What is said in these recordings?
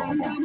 ஆமாம்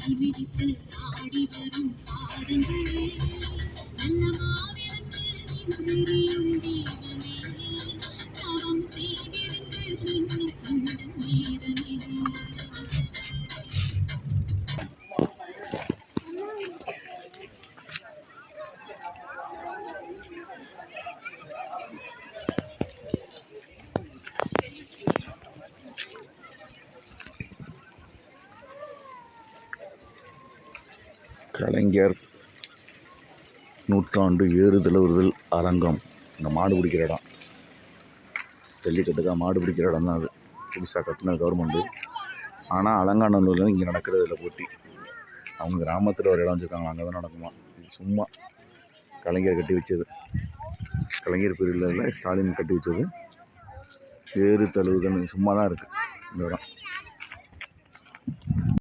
தீமிதித்து ஆடி வரும் பாதங்களே நல்ல மாவிளக்கு கலைஞர் நூற்றாண்டு ஏறு தழுவுதல் அரங்கம். இந்த மாடு பிடிக்கிற இடம். ஜல்லிக்கட்டுக்காக மாடு பிடிக்கிற இடம் தான் அது. புதுசாக கட்டின கவர்மெண்ட்டு ஆனால் அலங்காநல்லூரில் இங்கே நடக்கிறது இல்லை போட்டி. அவங்க கிராமத்தில் ஒரு இடம் வச்சுருக்காங்க அங்கே தான் நடக்குமா? இது சும்மா கலைஞர் கட்டி வச்சது. கலைஞர் பிரிவில் ஸ்டாலின் கட்டி வச்சது. ஏறு தழுவுகள் சும்மா தான் இருக்குது இந்த இடம்.